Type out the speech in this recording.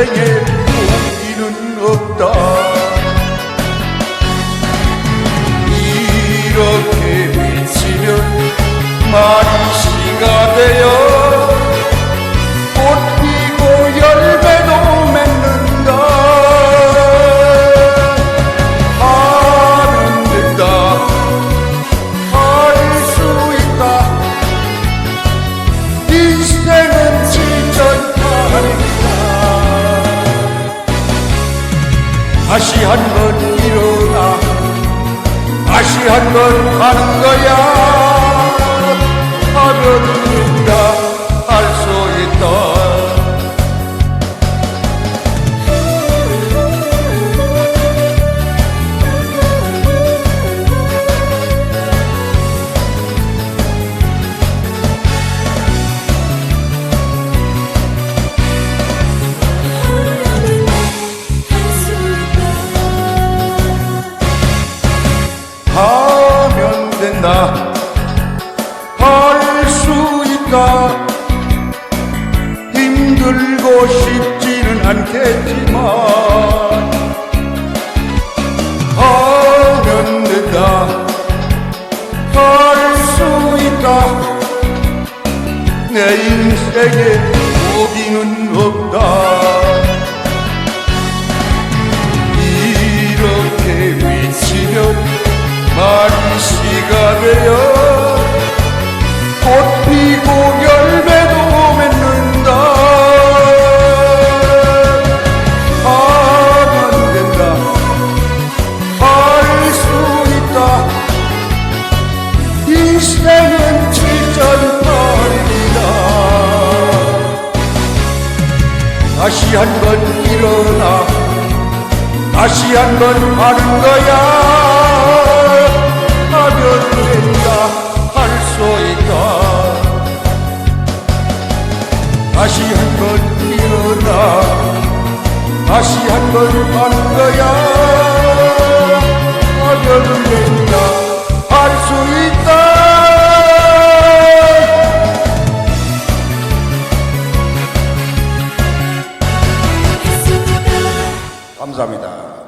내인 다시 한 번 일어나 다시 한번 하는 거야 된다. 할수 있다. 힘들고 싶지는 않겠지만 하면 된다. 할 수 있다. 내 인생에 포기는 없다 인생은 칠전팔이다. 다시 한 번 일어나 다시 한 번 하는 거야. 하면 된다 할 수 있다. 다시 한 번 일어나 다시 한 번 하는 거야. 하면 된다 감사합니다.